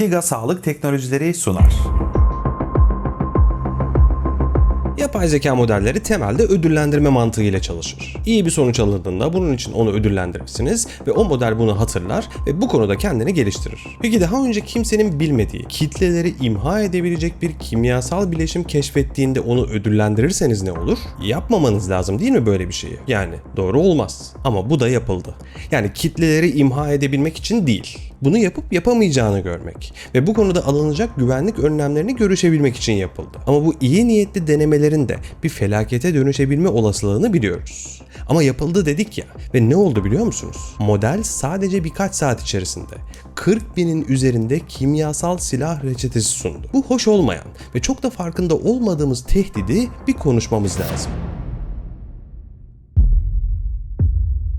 Artiga Sağlık Teknolojileri sunar. Yapay zeka modelleri temelde ödüllendirme mantığıyla çalışır. İyi bir sonuç alındığında bunun için onu ödüllendirirsiniz ve o model bunu hatırlar ve bu konuda kendini geliştirir. Peki daha önce kimsenin bilmediği, kitleleri imha edebilecek bir kimyasal bileşim keşfettiğinde onu ödüllendirirseniz ne olur? Yapmamanız lazım değil mi böyle bir şeyi? Yani doğru olmaz. Ama bu da yapıldı. Yani kitleleri imha edebilmek için değil bunu yapıp yapamayacağını görmek ve bu konuda alınacak güvenlik önlemlerini görüşebilmek için yapıldı. Ama bu iyi niyetli denemelerin de bir felakete dönüşebilme olasılığını biliyoruz. Ama yapıldı dedik ya ve ne oldu biliyor musunuz? Model sadece birkaç saat içerisinde 40 binin üzerinde kimyasal silah reçetesi sundu. Bu hoş olmayan ve çok da farkında olmadığımız tehdidi bir konuşmamız lazım.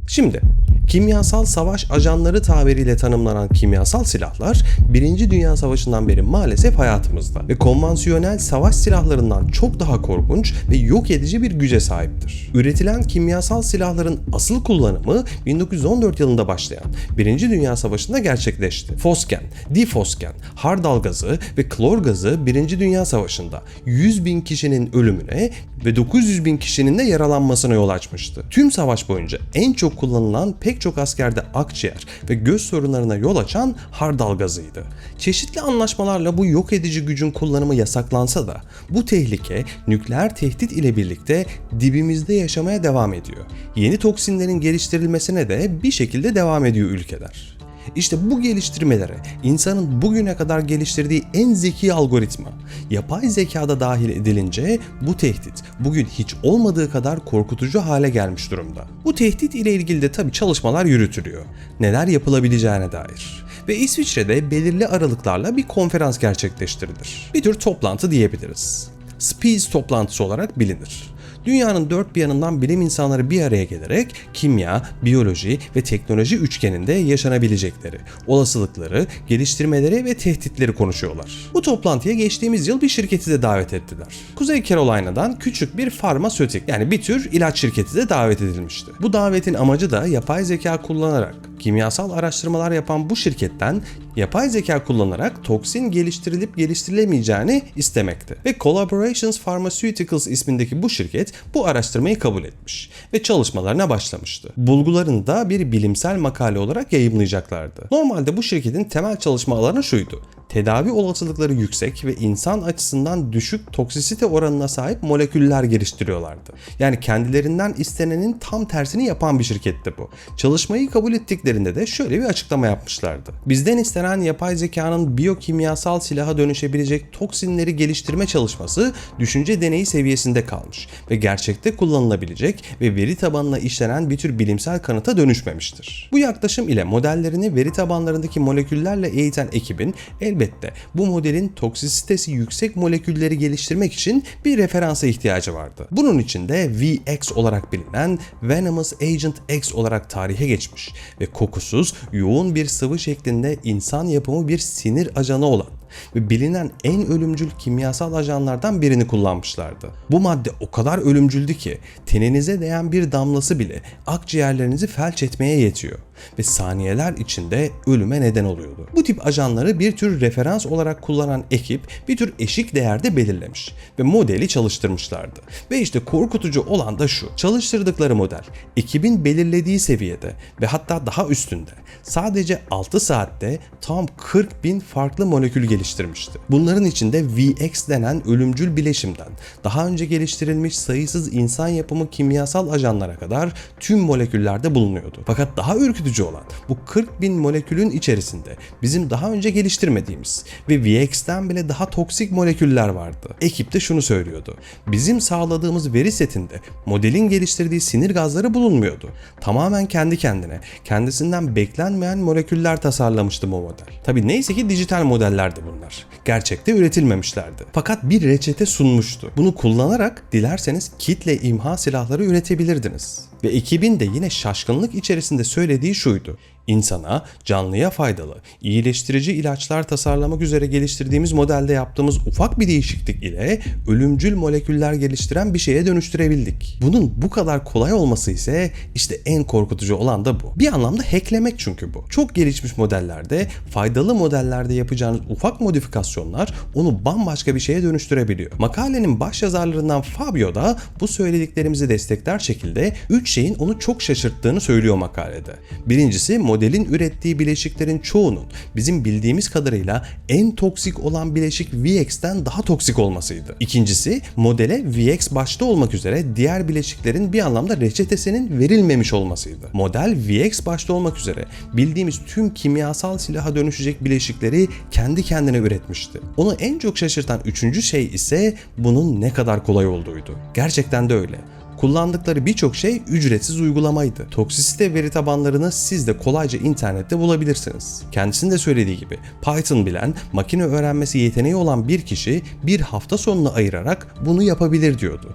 Şimdi kimyasal savaş ajanları tabiriyle tanımlanan kimyasal silahlar 1. Dünya Savaşı'ndan beri maalesef hayatımızda ve konvansiyonel savaş silahlarından çok daha korkunç ve yok edici bir güce sahiptir. Üretilen kimyasal silahların asıl kullanımı 1914 yılında başlayan 1. Dünya Savaşı'nda gerçekleşti. Fosgen, difosgen, hardal gazı ve klor gazı 1. Dünya Savaşı'nda 100 bin kişinin ölümüne ve 900 bin kişinin de yaralanmasına yol açmıştı. Tüm savaş boyunca en çok kullanılan pek çok askerde akciğer ve göz sorunlarına yol açan hardal gazıydı. Çeşitli anlaşmalarla bu yok edici gücün kullanımı yasaklansa da bu tehlike nükleer tehdit ile birlikte dibimizde yaşamaya devam ediyor. Yeni toksinlerin geliştirilmesine de bir şekilde devam ediyor ülkeler. İşte bu geliştirmelere insanın bugüne kadar geliştirdiği en zeki algoritma, yapay zekada dahil edilince bu tehdit bugün hiç olmadığı kadar korkutucu hale gelmiş durumda. Bu tehdit ile ilgili de tabii çalışmalar yürütülüyor. Neler yapılabileceğine dair. Ve İsviçre'de belirli aralıklarla bir konferans gerçekleştirilir. Bir tür toplantı diyebiliriz. SPEED toplantısı olarak bilinir dünyanın dört bir yanından bilim insanları bir araya gelerek kimya, biyoloji ve teknoloji üçgeninde yaşanabilecekleri, olasılıkları, geliştirmeleri ve tehditleri konuşuyorlar. Bu toplantıya geçtiğimiz yıl bir şirketi de davet ettiler. Kuzey Carolina'dan küçük bir farmasötik yani bir tür ilaç şirketi de davet edilmişti. Bu davetin amacı da yapay zeka kullanarak kimyasal araştırmalar yapan bu şirketten yapay zeka kullanarak toksin geliştirilip geliştirilemeyeceğini istemekti. Ve Collaborations Pharmaceuticals ismindeki bu şirket bu araştırmayı kabul etmiş ve çalışmalarına başlamıştı. Bulgularını da bir bilimsel makale olarak yayımlayacaklardı. Normalde bu şirketin temel çalışma alanı şuydu tedavi olasılıkları yüksek ve insan açısından düşük toksisite oranına sahip moleküller geliştiriyorlardı. Yani kendilerinden istenenin tam tersini yapan bir şirketti bu. Çalışmayı kabul ettiklerinde de şöyle bir açıklama yapmışlardı. Bizden istenen yapay zekanın biyokimyasal silaha dönüşebilecek toksinleri geliştirme çalışması düşünce deneyi seviyesinde kalmış ve gerçekte kullanılabilecek ve veri tabanına işlenen bir tür bilimsel kanıta dönüşmemiştir. Bu yaklaşım ile modellerini veri tabanlarındaki moleküllerle eğiten ekibin elbette elbette bu modelin toksisitesi yüksek molekülleri geliştirmek için bir referansa ihtiyacı vardı. Bunun için de VX olarak bilinen Venomous Agent X olarak tarihe geçmiş ve kokusuz, yoğun bir sıvı şeklinde insan yapımı bir sinir ajanı olan ve bilinen en ölümcül kimyasal ajanlardan birini kullanmışlardı. Bu madde o kadar ölümcüldü ki teninize değen bir damlası bile akciğerlerinizi felç etmeye yetiyor ve saniyeler içinde ölüme neden oluyordu. Bu tip ajanları bir tür referans olarak kullanan ekip bir tür eşik değerde belirlemiş ve modeli çalıştırmışlardı. Ve işte korkutucu olan da şu. Çalıştırdıkları model ekibin belirlediği seviyede ve hatta daha üstünde sadece 6 saatte tam 40 bin farklı molekül geliştirmişti. Bunların içinde VX denen ölümcül bileşimden daha önce geliştirilmiş sayısız insan yapımı kimyasal ajanlara kadar tüm moleküllerde bulunuyordu. Fakat daha ürkütücü olan bu 40 bin molekülün içerisinde bizim daha önce geliştirmediğimiz ve VX'ten bile daha toksik moleküller vardı. Ekip de şunu söylüyordu. Bizim sağladığımız veri setinde modelin geliştirdiği sinir gazları bulunmuyordu. Tamamen kendi kendine, kendisinden beklenmeyen moleküller tasarlamıştı bu model. Tabi neyse ki dijital modellerdi bunlar. Gerçekte üretilmemişlerdi. Fakat bir reçete sunmuştu. Bunu kullanarak dilerseniz kitle imha silahları üretebilirdiniz. Ve ekibin de yine şaşkınlık içerisinde söylediği şuydu. İnsana, canlıya faydalı, iyileştirici ilaçlar tasarlamak üzere geliştirdiğimiz modelde yaptığımız ufak bir değişiklik ile ölümcül moleküller geliştiren bir şeye dönüştürebildik. Bunun bu kadar kolay olması ise işte en korkutucu olan da bu. Bir anlamda hacklemek çünkü bu. Çok gelişmiş modellerde, faydalı modellerde yapacağınız ufak modifikasyonlar onu bambaşka bir şeye dönüştürebiliyor. Makalenin baş yazarlarından Fabio da bu söylediklerimizi destekler şekilde 3 şeyin onu çok şaşırttığını söylüyor makalede. Birincisi modelin ürettiği bileşiklerin çoğunun bizim bildiğimiz kadarıyla en toksik olan bileşik VX'ten daha toksik olmasıydı. İkincisi modele VX başta olmak üzere diğer bileşiklerin bir anlamda reçetesinin verilmemiş olmasıydı. Model VX başta olmak üzere bildiğimiz tüm kimyasal silaha dönüşecek bileşikleri kendi kendine üretmişti. Onu en çok şaşırtan üçüncü şey ise bunun ne kadar kolay olduğuydu. Gerçekten de öyle. Kullandıkları birçok şey ücretsiz uygulamaydı. Toksisite veri tabanlarını siz de kolayca internette bulabilirsiniz. Kendisinin de söylediği gibi Python bilen, makine öğrenmesi yeteneği olan bir kişi bir hafta sonunu ayırarak bunu yapabilir diyordu.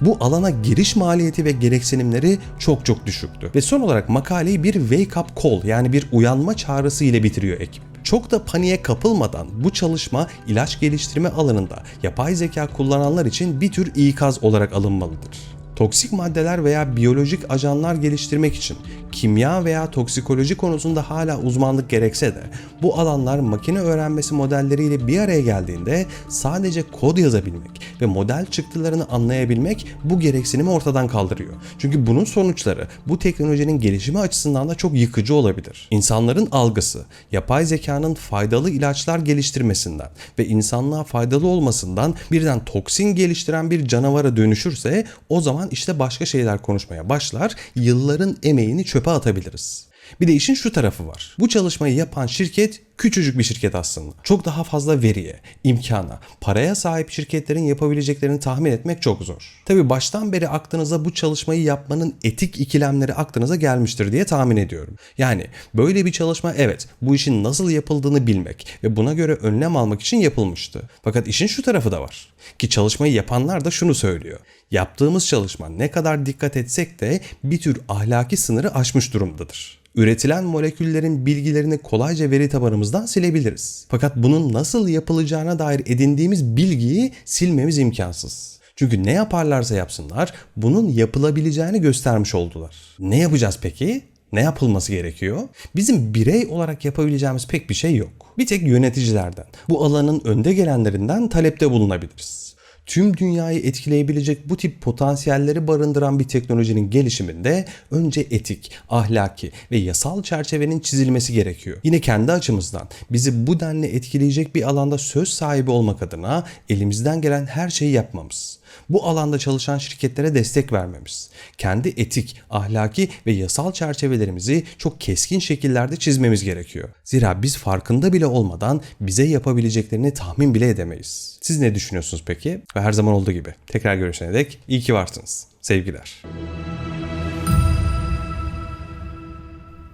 Bu alana giriş maliyeti ve gereksinimleri çok çok düşüktü. Ve son olarak makaleyi bir wake up call yani bir uyanma çağrısı ile bitiriyor ekip. Çok da paniğe kapılmadan bu çalışma ilaç geliştirme alanında yapay zeka kullananlar için bir tür ikaz olarak alınmalıdır. Toksik maddeler veya biyolojik ajanlar geliştirmek için kimya veya toksikoloji konusunda hala uzmanlık gerekse de bu alanlar makine öğrenmesi modelleriyle bir araya geldiğinde sadece kod yazabilmek ve model çıktılarını anlayabilmek bu gereksinimi ortadan kaldırıyor. Çünkü bunun sonuçları bu teknolojinin gelişimi açısından da çok yıkıcı olabilir. İnsanların algısı yapay zekanın faydalı ilaçlar geliştirmesinden ve insanlığa faydalı olmasından birden toksin geliştiren bir canavara dönüşürse o zaman işte başka şeyler konuşmaya başlar, yılların emeğini çöpe atabiliriz. Bir de işin şu tarafı var. Bu çalışmayı yapan şirket küçücük bir şirket aslında. Çok daha fazla veriye, imkana, paraya sahip şirketlerin yapabileceklerini tahmin etmek çok zor. Tabi baştan beri aklınıza bu çalışmayı yapmanın etik ikilemleri aklınıza gelmiştir diye tahmin ediyorum. Yani böyle bir çalışma evet bu işin nasıl yapıldığını bilmek ve buna göre önlem almak için yapılmıştı. Fakat işin şu tarafı da var. Ki çalışmayı yapanlar da şunu söylüyor. Yaptığımız çalışma ne kadar dikkat etsek de bir tür ahlaki sınırı aşmış durumdadır üretilen moleküllerin bilgilerini kolayca veri tabanımızdan silebiliriz. Fakat bunun nasıl yapılacağına dair edindiğimiz bilgiyi silmemiz imkansız. Çünkü ne yaparlarsa yapsınlar bunun yapılabileceğini göstermiş oldular. Ne yapacağız peki? Ne yapılması gerekiyor? Bizim birey olarak yapabileceğimiz pek bir şey yok. Bir tek yöneticilerden, bu alanın önde gelenlerinden talepte bulunabiliriz tüm dünyayı etkileyebilecek bu tip potansiyelleri barındıran bir teknolojinin gelişiminde önce etik, ahlaki ve yasal çerçevenin çizilmesi gerekiyor. Yine kendi açımızdan bizi bu denli etkileyecek bir alanda söz sahibi olmak adına elimizden gelen her şeyi yapmamız. Bu alanda çalışan şirketlere destek vermemiz, kendi etik, ahlaki ve yasal çerçevelerimizi çok keskin şekillerde çizmemiz gerekiyor. Zira biz farkında bile olmadan bize yapabileceklerini tahmin bile edemeyiz. Siz ne düşünüyorsunuz peki? Ve her zaman olduğu gibi tekrar görüşene dek iyi ki varsınız. Sevgiler.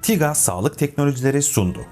TİGA Sağlık Teknolojileri sundu.